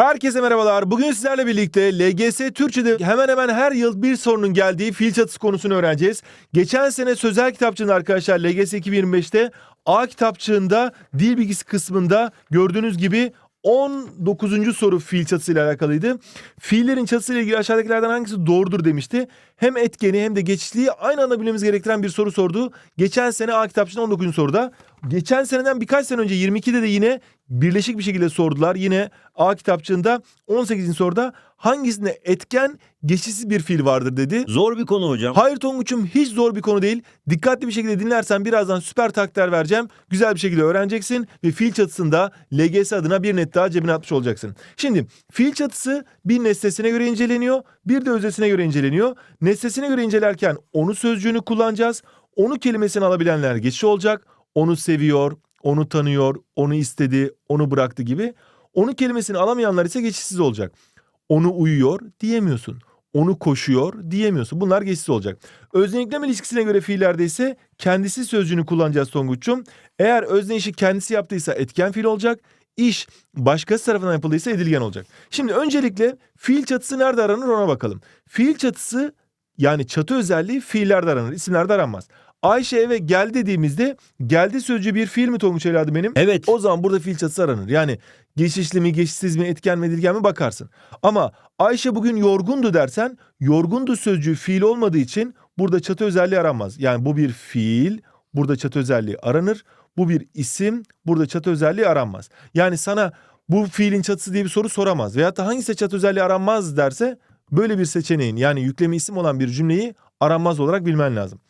Herkese merhabalar. Bugün sizlerle birlikte LGS Türkçe'de hemen hemen her yıl bir sorunun geldiği fiil çatısı konusunu öğreneceğiz. Geçen sene sözel kitapçığında arkadaşlar LGS 2025'te A kitapçığında dil bilgisi kısmında gördüğünüz gibi 19. soru fiil çatısıyla alakalıydı. Fiillerin çatısıyla ilgili aşağıdakilerden hangisi doğrudur demişti. Hem etkeni hem de geçişliği aynı anda bilmemiz gerektiren bir soru sordu. Geçen sene A kitapçığında 19. soruda. Geçen seneden birkaç sene önce 22'de de yine birleşik bir şekilde sordular. Yine A kitapçığında 18. soruda hangisinde etken geçişsiz bir fiil vardır dedi. Zor bir konu hocam. Hayır Tonguç'um hiç zor bir konu değil. Dikkatli bir şekilde dinlersen birazdan süper taktikler vereceğim. Güzel bir şekilde öğreneceksin ve fiil çatısında LGS adına bir net daha cebine atmış olacaksın. Şimdi fiil çatısı bir nesnesine göre inceleniyor, bir de öznesine göre inceleniyor. Nesnesine göre incelerken onu sözcüğünü kullanacağız. Onu kelimesini alabilenler geçiş olacak. Onu seviyor, onu tanıyor, onu istedi, onu bıraktı gibi. Onu kelimesini alamayanlar ise geçişsiz olacak. Onu uyuyor diyemiyorsun. Onu koşuyor diyemiyorsun. Bunlar geçişsiz olacak. Özne ilişkisine göre fiillerde ise kendisi sözcüğünü kullanacağız Tonguç'um. Eğer özne işi kendisi yaptıysa etken fiil olacak. İş başkası tarafından yapıldıysa edilgen olacak. Şimdi öncelikle fiil çatısı nerede aranır ona bakalım. Fiil çatısı yani çatı özelliği fiillerde aranır. isimlerde aranmaz. Ayşe eve gel dediğimizde geldi sözcüğü bir fiil mi Tonguç evladı benim? Evet. O zaman burada fiil çatısı aranır. Yani geçişli mi, geçişsiz mi, etken mi, edilgen mi bakarsın. Ama Ayşe bugün yorgundu dersen yorgundu sözcüğü fiil olmadığı için burada çatı özelliği aranmaz. Yani bu bir fiil, burada çatı özelliği aranır. Bu bir isim, burada çatı özelliği aranmaz. Yani sana bu fiilin çatısı diye bir soru soramaz. Veyahut da hangisi çatı özelliği aranmaz derse böyle bir seçeneğin yani yüklemi isim olan bir cümleyi aranmaz olarak bilmen lazım.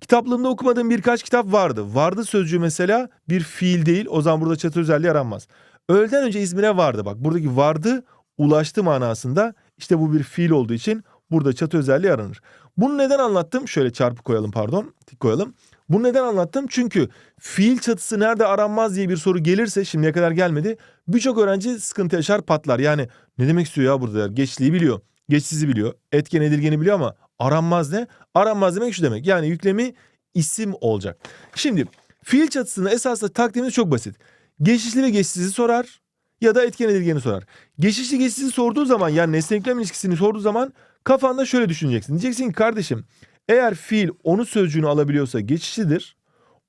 Kitaplığımda okumadığım birkaç kitap vardı. Vardı sözcüğü mesela bir fiil değil. O zaman burada çatı özelliği aranmaz. Öğleden önce İzmir'e vardı. Bak buradaki vardı ulaştı manasında. İşte bu bir fiil olduğu için burada çatı özelliği aranır. Bunu neden anlattım? Şöyle çarpı koyalım pardon. Tik koyalım. Bunu neden anlattım? Çünkü fiil çatısı nerede aranmaz diye bir soru gelirse şimdiye kadar gelmedi. Birçok öğrenci sıkıntı yaşar patlar. Yani ne demek istiyor ya burada. Geçliği biliyor. Geçsizi biliyor. Etken edilgeni biliyor ama aranmaz ne? Aranmaz demek şu demek. Yani yüklemi isim olacak. Şimdi fiil çatısında esasında takdimimiz çok basit. Geçişli ve geçsizi sorar ya da etken edilgeni sorar. Geçişli geçsizi sorduğu zaman yani nesne yüklem ilişkisini sorduğu zaman kafanda şöyle düşüneceksin. Diyeceksin ki kardeşim eğer fiil onu sözcüğünü alabiliyorsa geçişlidir.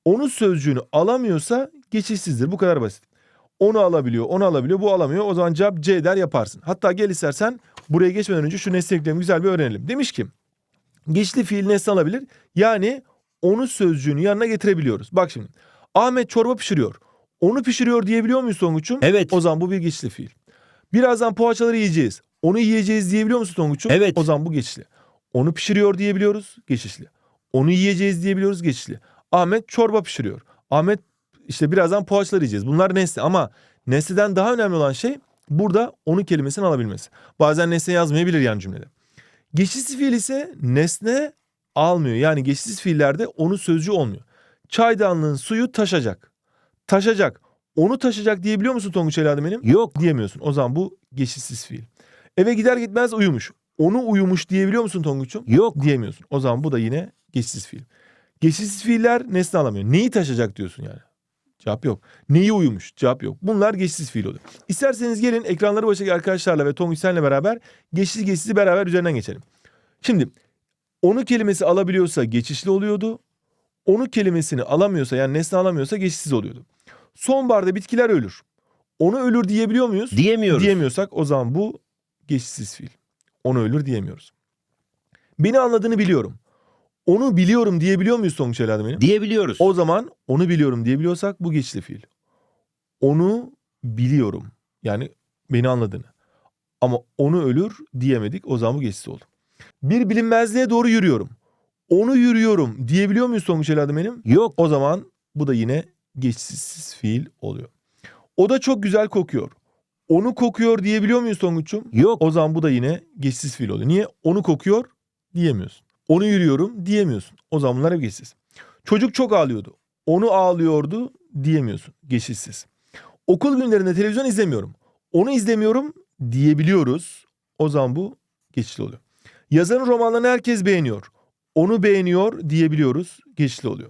Onu sözcüğünü alamıyorsa geçişsizdir. Bu kadar basit. Onu alabiliyor, onu alabiliyor, bu alamıyor. O zaman cevap C der yaparsın. Hatta gel istersen buraya geçmeden önce şu nesne yüklemi güzel bir öğrenelim. Demiş ki geçli fiil nesne alabilir. Yani onu sözcüğünü yanına getirebiliyoruz. Bak şimdi Ahmet çorba pişiriyor. Onu pişiriyor diyebiliyor muyuz Tonguç'um? Evet. O zaman bu bir geçli fiil. Birazdan poğaçaları yiyeceğiz. Onu yiyeceğiz diyebiliyor musun Tonguç'um? Evet. O zaman bu geçişli. Onu pişiriyor diyebiliyoruz. Geçişli. Onu yiyeceğiz diyebiliyoruz. Geçişli. Ahmet çorba pişiriyor. Ahmet işte birazdan poğaçaları yiyeceğiz. Bunlar nesne ama nesneden daha önemli olan şey burada onu kelimesini alabilmesi. Bazen nesne yazmayabilir yan cümlede. Geçişsiz fiil ise nesne almıyor. Yani geçişsiz fiillerde onu sözcüğü olmuyor. Çaydanlığın suyu taşacak. Taşacak. Onu taşacak diyebiliyor musun Tonguç evladım benim? Yok. Diyemiyorsun. O zaman bu geçişsiz fiil. Eve gider gitmez uyumuş. Onu uyumuş diyebiliyor musun Tonguç'um? Yok. Diyemiyorsun. O zaman bu da yine geçişsiz fiil. Geçişsiz fiiller nesne alamıyor. Neyi taşacak diyorsun yani. Cevap yok. Neyi uyumuş? Cevap yok. Bunlar geçişsiz fiil oluyor. İsterseniz gelin ekranları başındaki arkadaşlarla ve Tonguç senle beraber geçişsiz geçişsizi beraber üzerinden geçelim. Şimdi onu kelimesi alabiliyorsa geçişli oluyordu. Onu kelimesini alamıyorsa yani nesne alamıyorsa geçişsiz oluyordu. Sonbaharda bitkiler ölür. Onu ölür diyebiliyor muyuz? Diyemiyoruz. Diyemiyorsak o zaman bu geçişsiz fiil. Onu ölür diyemiyoruz. Beni anladığını biliyorum. Onu biliyorum diyebiliyor muyuz Tonguç evladım benim? Diyebiliyoruz. O zaman onu biliyorum diyebiliyorsak bu geçişli fiil. Onu biliyorum. Yani beni anladığını. Ama onu ölür diyemedik. O zaman bu geçişsiz oldu. Bir bilinmezliğe doğru yürüyorum. Onu yürüyorum diyebiliyor muyuz Tonguç evladım benim? Yok. O zaman bu da yine geçişsiz fiil oluyor. O da çok güzel kokuyor. Onu kokuyor diyebiliyor muyuz Tonguç'um? Yok. O zaman bu da yine geçişsiz fiil oluyor. Niye? Onu kokuyor diyemiyorsun. Onu yürüyorum diyemiyorsun. O zaman bunlar hep geçişsiz. Çocuk çok ağlıyordu. Onu ağlıyordu diyemiyorsun. Geçişsiz. Okul günlerinde televizyon izlemiyorum. Onu izlemiyorum diyebiliyoruz. O zaman bu geçişli oluyor. Yazarın romanlarını herkes beğeniyor. Onu beğeniyor diyebiliyoruz. Geçişli oluyor.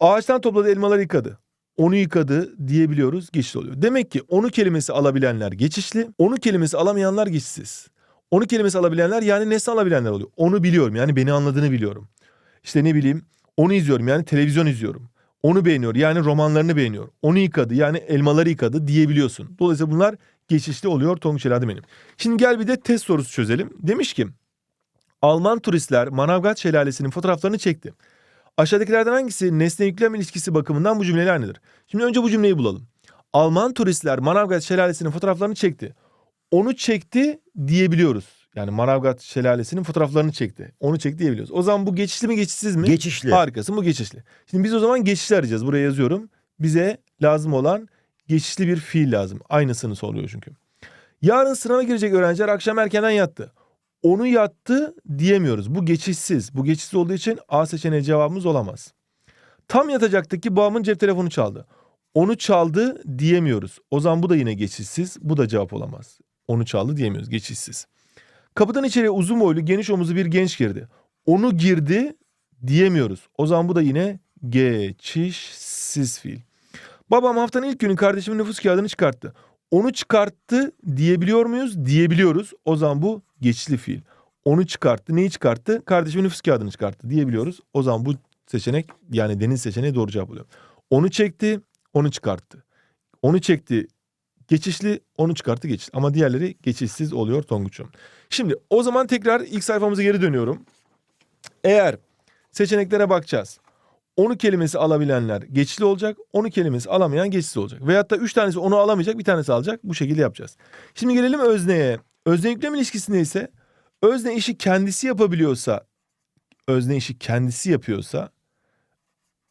Ağaçtan topladığı elmaları yıkadı. onu yıkadı diyebiliyoruz geçişli oluyor. Demek ki onu kelimesi alabilenler geçişli, onu kelimesi alamayanlar geçişsiz. Onu kelimesi alabilenler yani nesne alabilenler oluyor. Onu biliyorum yani beni anladığını biliyorum. İşte ne bileyim onu izliyorum yani televizyon izliyorum. Onu beğeniyor yani romanlarını beğeniyor. Onu yıkadı yani elmaları yıkadı diyebiliyorsun. Dolayısıyla bunlar geçişli oluyor Tonguç Eladi benim. Şimdi gel bir de test sorusu çözelim. Demiş ki Alman turistler Manavgat Şelalesi'nin fotoğraflarını çekti. Aşağıdakilerden hangisi nesne yüklem ilişkisi bakımından bu cümleyle aynıdır? Şimdi önce bu cümleyi bulalım. Alman turistler Manavgat Şelalesi'nin fotoğraflarını çekti. Onu çekti diyebiliyoruz. Yani Manavgat Şelalesi'nin fotoğraflarını çekti. Onu çekti diyebiliyoruz. O zaman bu geçişli mi geçişsiz mi? Geçişli. Harikasın bu geçişli. Şimdi biz o zaman geçişli arayacağız. Buraya yazıyorum. Bize lazım olan geçişli bir fiil lazım. Aynısını soruyor çünkü. Yarın sınava girecek öğrenciler akşam erkenden yattı. Onu yattı diyemiyoruz. Bu geçişsiz. Bu geçişsiz olduğu için A seçeneği cevabımız olamaz. Tam yatacaktı ki babamın cep telefonu çaldı. Onu çaldı diyemiyoruz. O zaman bu da yine geçişsiz. Bu da cevap olamaz. Onu çaldı diyemiyoruz. Geçişsiz. Kapıdan içeriye uzun boylu geniş omuzlu bir genç girdi. Onu girdi diyemiyoruz. O zaman bu da yine geçişsiz fiil. Babam haftanın ilk günü kardeşimin nüfus kağıdını çıkarttı. Onu çıkarttı diyebiliyor muyuz? Diyebiliyoruz. O zaman bu geçişli fiil. Onu çıkarttı. Neyi çıkarttı? Kardeşimin nüfus kağıdını çıkarttı diyebiliyoruz. O zaman bu seçenek yani deniz seçeneği doğru cevap oluyor. Onu çekti, onu çıkarttı. Onu çekti geçişli, onu çıkarttı geçişli. Ama diğerleri geçişsiz oluyor Tonguç'um. Şimdi o zaman tekrar ilk sayfamıza geri dönüyorum. Eğer seçeneklere bakacağız. Onu kelimesi alabilenler geçişli olacak. Onu kelimesi alamayan geçişsiz olacak. Veyahut da üç tanesi onu alamayacak bir tanesi alacak. Bu şekilde yapacağız. Şimdi gelelim özneye. Özne yüklem ilişkisinde ise özne işi kendisi yapabiliyorsa özne işi kendisi yapıyorsa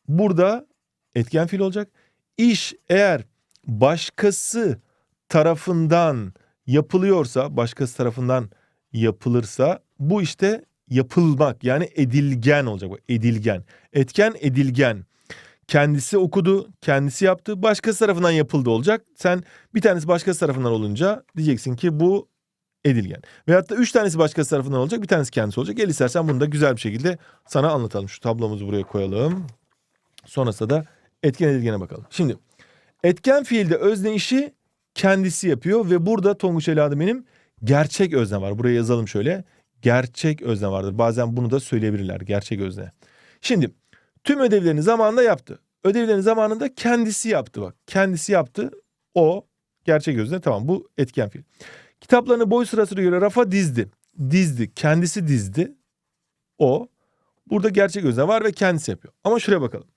burada etken fiil olacak. İş eğer başkası tarafından yapılıyorsa, başkası tarafından yapılırsa bu işte yapılmak yani edilgen olacak. Edilgen. Etken edilgen. Kendisi okudu, kendisi yaptı, başkası tarafından yapıldı olacak. Sen bir tanesi başkası tarafından olunca diyeceksin ki bu edilgen. Veyahut da üç tanesi başkası tarafından olacak, bir tanesi kendisi olacak. Gel istersen bunu da güzel bir şekilde sana anlatalım. Şu tablomuzu buraya koyalım. Sonrasında da etken edilgene bakalım. Şimdi etken fiilde özne işi kendisi yapıyor ve burada Tonguç benim gerçek özne var. Buraya yazalım şöyle. Gerçek özne vardır. Bazen bunu da söyleyebilirler. Gerçek özne. Şimdi tüm ödevlerini zamanında yaptı. Ödevlerini zamanında kendisi yaptı bak. Kendisi yaptı. O gerçek özne tamam bu etken fiil. Kitaplarını boy sırasına göre rafa dizdi. Dizdi. Kendisi dizdi. O. Burada gerçek özne var ve kendisi yapıyor. Ama şuraya bakalım.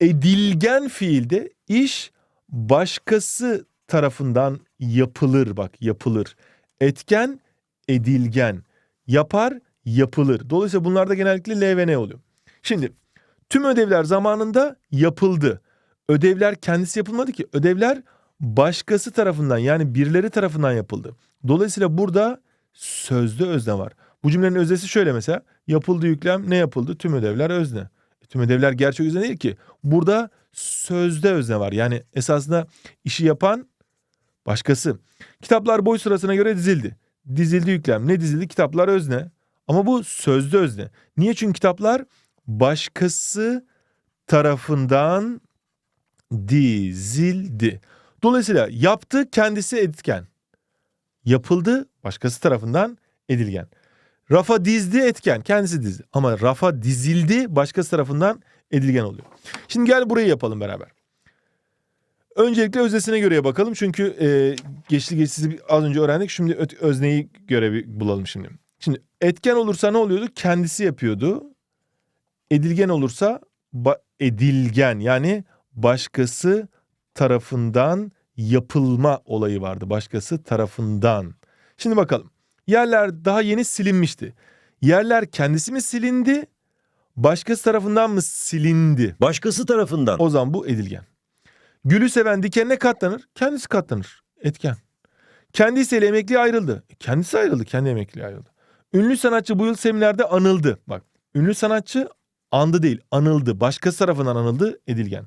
Edilgen fiilde iş başkası tarafından yapılır bak yapılır. Etken edilgen. Yapar yapılır. Dolayısıyla bunlarda genellikle L ve N oluyor. Şimdi tüm ödevler zamanında yapıldı. Ödevler kendisi yapılmadı ki. Ödevler başkası tarafından yani birileri tarafından yapıldı. Dolayısıyla burada sözde özne var. Bu cümlenin öznesi şöyle mesela. Yapıldı yüklem ne yapıldı? Tüm ödevler özne. E, Tüm ödevler gerçek özne değil ki. Burada sözde özne var. Yani esasında işi yapan başkası. Kitaplar boy sırasına göre dizildi. Dizildi yüklem. Ne dizildi? Kitaplar özne. Ama bu sözde özne. Niye? Çünkü kitaplar başkası tarafından dizildi. Dolayısıyla yaptı kendisi etken. Yapıldı başkası tarafından edilgen. Rafa dizdi etken kendisi dizdi. Ama rafa dizildi başkası tarafından edilgen oluyor. Şimdi gel burayı yapalım beraber. Öncelikle öznesine göre bakalım. Çünkü e, geçti geçsizi az önce öğrendik. Şimdi özneyi göre bir bulalım şimdi. Şimdi etken olursa ne oluyordu? Kendisi yapıyordu. Edilgen olursa edilgen yani başkası tarafından yapılma olayı vardı. Başkası tarafından. Şimdi bakalım. Yerler daha yeni silinmişti. Yerler kendisi mi silindi? Başkası tarafından mı silindi? Başkası tarafından. O zaman bu edilgen. Gülü seven dikenine katlanır. Kendisi katlanır. Etken. Kendisiyle emekliye ayrıldı. E, Kendisi ayrıldı. Kendi emekliye ayrıldı. Ünlü sanatçı bu yıl seminerde anıldı. Bak ünlü sanatçı andı değil anıldı. Başkası tarafından anıldı edilgen.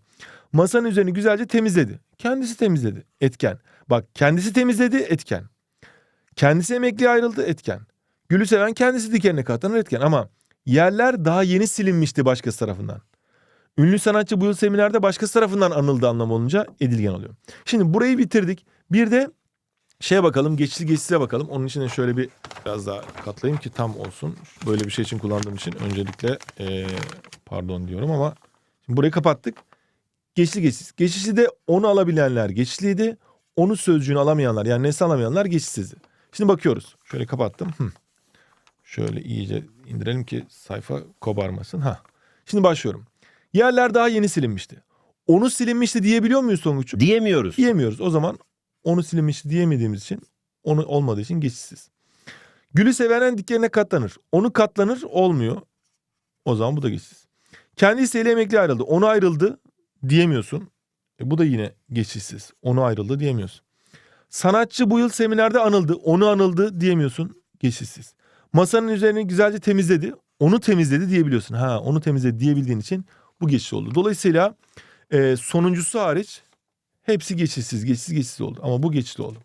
Masanın üzerini güzelce temizledi. Kendisi temizledi. Etken. Bak kendisi temizledi etken. Kendisi emekliye ayrıldı etken. Gülü seven kendisi dikenine katlanır etken. Ama yerler daha yeni silinmişti başkası tarafından. Ünlü sanatçı bu yıl seminerde başkası tarafından anıldı anlamı olunca edilgen oluyor. Şimdi burayı bitirdik. Bir de şeye bakalım geçici geçsize bakalım. Onun için de şöyle bir biraz daha katlayayım ki tam olsun. Böyle bir şey için kullandığım için öncelikle eee, pardon diyorum ama şimdi burayı kapattık. Geçici geçsiz. Geçişli de onu alabilenler geçişliydi. Onu sözcüğünü alamayanlar yani nesne alamayanlar geçişsizdi. Şimdi bakıyoruz. Şöyle kapattım. Hı. Şöyle iyice indirelim ki sayfa kobarmasın. Ha. Şimdi başlıyorum. Yerler daha yeni silinmişti. Onu silinmişti diyebiliyor muyuz Tonguç'um? Diyemiyoruz. Diyemiyoruz. O zaman onu silinmişti diyemediğimiz için onu olmadığı için geçişsiz. Gülü sevenen dikenine katlanır. Onu katlanır olmuyor. O zaman bu da geçişsiz. Kendi isteğiyle emekli ayrıldı. Onu ayrıldı diyemiyorsun. E, bu da yine geçişsiz. Onu ayrıldı diyemiyorsun. Sanatçı bu yıl seminerde anıldı. Onu anıldı diyemiyorsun. Geçişsiz. Masanın üzerini güzelce temizledi. Onu temizledi diyebiliyorsun. Ha onu temizledi diyebildiğin için bu geçiş oldu. Dolayısıyla e, sonuncusu hariç hepsi geçişsiz. Geçişsiz geçişsiz oldu. Ama bu geçişli oldu.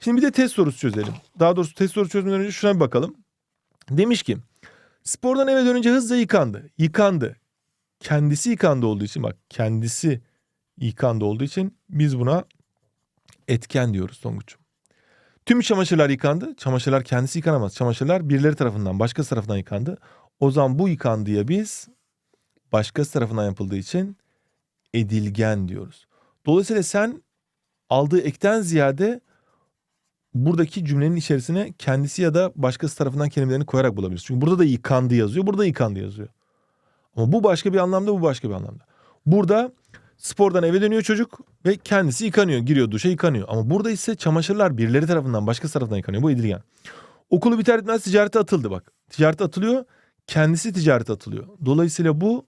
Şimdi bir de test sorusu çözelim. Daha doğrusu test sorusu çözmeden önce şuna bir bakalım. Demiş ki spordan eve dönünce hızla yıkandı. Yıkandı. Kendisi yıkandı olduğu için bak kendisi yıkandı olduğu için biz buna etken diyoruz Tonguç'um. Tüm çamaşırlar yıkandı. Çamaşırlar kendisi yıkanamaz. Çamaşırlar birileri tarafından, başkası tarafından yıkandı. O zaman bu yıkandıya biz başkası tarafından yapıldığı için edilgen diyoruz. Dolayısıyla sen aldığı ekten ziyade buradaki cümlenin içerisine kendisi ya da başkası tarafından kelimelerini koyarak bulabiliriz. Çünkü burada da yıkandı yazıyor, burada yıkandı yazıyor. Ama bu başka bir anlamda, bu başka bir anlamda. Burada spordan eve dönüyor çocuk ve kendisi yıkanıyor, giriyor duşa yıkanıyor. Ama burada ise çamaşırlar birileri tarafından, başkası tarafından yıkanıyor. Bu edilgen. Okulu biter bitmez ticarete atıldı bak. Ticarete atılıyor, kendisi ticarete atılıyor. Dolayısıyla bu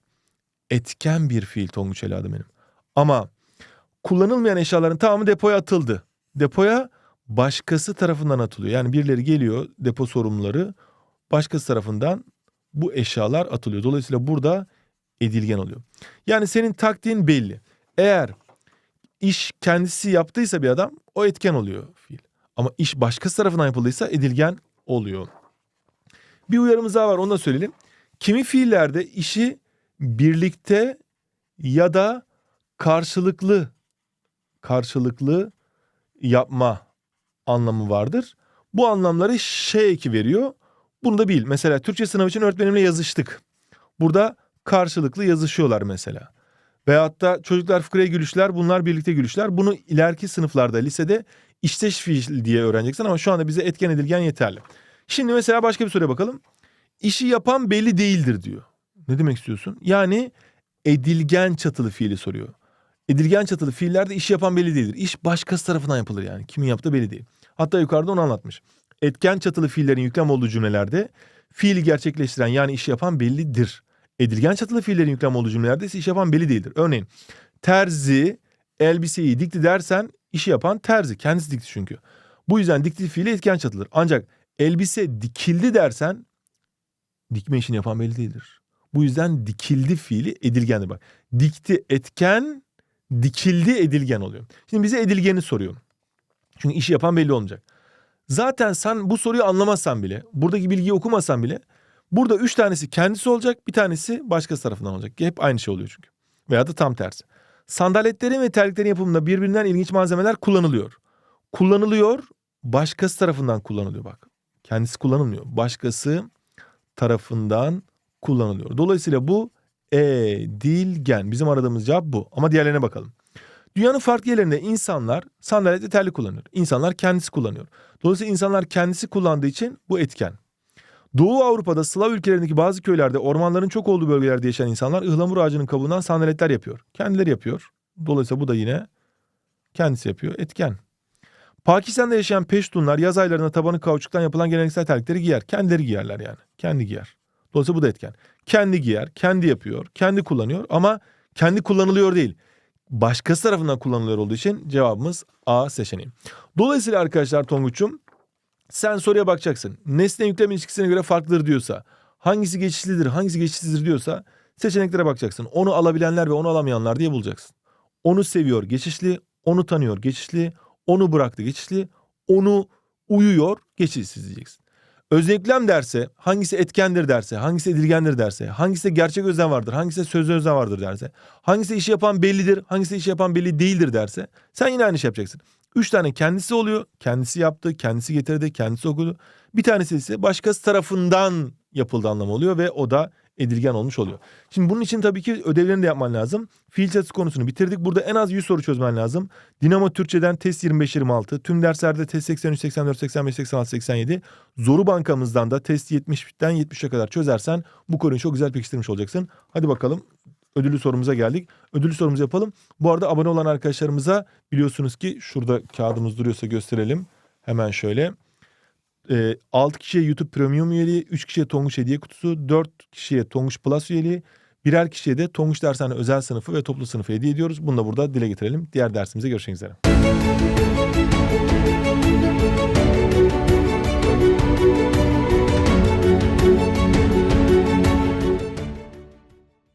etken bir fiil Tonguç Eli adı benim. Ama kullanılmayan eşyaların tamamı depoya atıldı. Depoya başkası tarafından atılıyor. Yani birileri geliyor depo sorumluları başkası tarafından bu eşyalar atılıyor. Dolayısıyla burada edilgen oluyor. Yani senin taktiğin belli. Eğer iş kendisi yaptıysa bir adam o etken oluyor fiil. Ama iş başkası tarafından yapıldıysa edilgen oluyor. Bir uyarımız daha var onu da söyleyelim. Kimi fiillerde işi birlikte ya da karşılıklı karşılıklı yapma anlamı vardır. Bu anlamları şey eki veriyor. Bunu da bil. Mesela Türkçe sınavı için öğretmenimle yazıştık. Burada karşılıklı yazışıyorlar mesela. Veyahut da çocuklar fıkraya gülüşler bunlar birlikte gülüşler. Bunu ileriki sınıflarda lisede işteş fiil diye öğreneceksin ama şu anda bize etken edilgen yeterli. Şimdi mesela başka bir soruya bakalım. İşi yapan belli değildir diyor. Ne demek istiyorsun? Yani edilgen çatılı fiili soruyor. Edilgen çatılı fiillerde iş yapan belli değildir. İş başkası tarafından yapılır yani. Kimin yaptığı belli değil. Hatta yukarıda onu anlatmış. Etken çatılı fiillerin yüklem olduğu cümlelerde fiili gerçekleştiren yani işi yapan bellidir. Edilgen çatılı fiillerin yüklem olduğu cümlelerde ise iş yapan belli değildir. Örneğin terzi elbiseyi dikti dersen işi yapan terzi. Kendisi dikti çünkü. Bu yüzden dikti fiili etken çatılıdır. Ancak elbise dikildi dersen dikme işini yapan belli değildir. Bu yüzden dikildi fiili edilgendir bak. Dikti etken, dikildi edilgen oluyor. Şimdi bize edilgeni soruyor. Çünkü işi yapan belli olmayacak. Zaten sen bu soruyu anlamazsan bile, buradaki bilgiyi okumasan bile burada üç tanesi kendisi olacak, bir tanesi başkası tarafından olacak. Hep aynı şey oluyor çünkü. Veya da tam tersi. Sandaletlerin ve terliklerin yapımında birbirinden ilginç malzemeler kullanılıyor. Kullanılıyor, başkası tarafından kullanılıyor bak. Kendisi kullanılmıyor. Başkası tarafından kullanılıyor. Dolayısıyla bu edilgen. Bizim aradığımız cevap bu. Ama diğerlerine bakalım. Dünyanın farklı yerlerinde insanlar sandalet ve terlik kullanıyor. İnsanlar kendisi kullanıyor. Dolayısıyla insanlar kendisi kullandığı için bu etken. Doğu Avrupa'da Slav ülkelerindeki bazı köylerde ormanların çok olduğu bölgelerde yaşayan insanlar ıhlamur ağacının kabuğundan sandaletler yapıyor. Kendileri yapıyor. Dolayısıyla bu da yine kendisi yapıyor. Etken. Pakistan'da yaşayan Peştunlar yaz aylarında tabanı kauçuktan yapılan geleneksel terlikleri giyer. Kendileri giyerler yani. Kendi giyer. Dolayısıyla bu da etken. Kendi giyer, kendi yapıyor, kendi kullanıyor ama kendi kullanılıyor değil. Başkası tarafından kullanılıyor olduğu için cevabımız A seçeneği. Dolayısıyla arkadaşlar Tonguç'um sen soruya bakacaksın. Nesne yüklem ilişkisine göre farklıdır diyorsa, hangisi geçişlidir, hangisi geçişsizdir diyorsa seçeneklere bakacaksın. Onu alabilenler ve onu alamayanlar diye bulacaksın. Onu seviyor geçişli, onu tanıyor geçişli, onu bıraktı geçişli, onu uyuyor geçişsiz diyeceksin. Özeklem derse, hangisi etkendir derse, hangisi edilgendir derse, hangisi gerçek özlem vardır, hangisi sözlü özlem vardır derse, hangisi işi yapan bellidir, hangisi işi yapan belli değildir derse, sen yine aynı şey yapacaksın. Üç tane kendisi oluyor, kendisi yaptı, kendisi getirdi, kendisi okudu. Bir tanesi ise başkası tarafından yapıldı anlamı oluyor ve o da edilgen olmuş oluyor. Şimdi bunun için tabii ki ödevlerini de yapman lazım. Fiil çatısı konusunu bitirdik. Burada en az 100 soru çözmen lazım. Dinamo Türkçeden test 25-26, tüm derslerde test 83, 84, 85, 86, 87. Zoru bankamızdan da test 70'ten 70'e kadar çözersen bu konuyu çok güzel pekiştirmiş olacaksın. Hadi bakalım ödüllü sorumuza geldik. Ödüllü sorumuzu yapalım. Bu arada abone olan arkadaşlarımıza biliyorsunuz ki şurada kağıdımız duruyorsa gösterelim. Hemen şöyle. E, 6 kişiye YouTube Premium üyeliği, 3 kişiye Tonguç hediye kutusu, 4 kişiye Tonguç Plus üyeliği, birer kişiye de Tonguç Dershane özel sınıfı ve toplu sınıfı hediye ediyoruz. Bunu da burada dile getirelim. Diğer dersimize görüşmek üzere.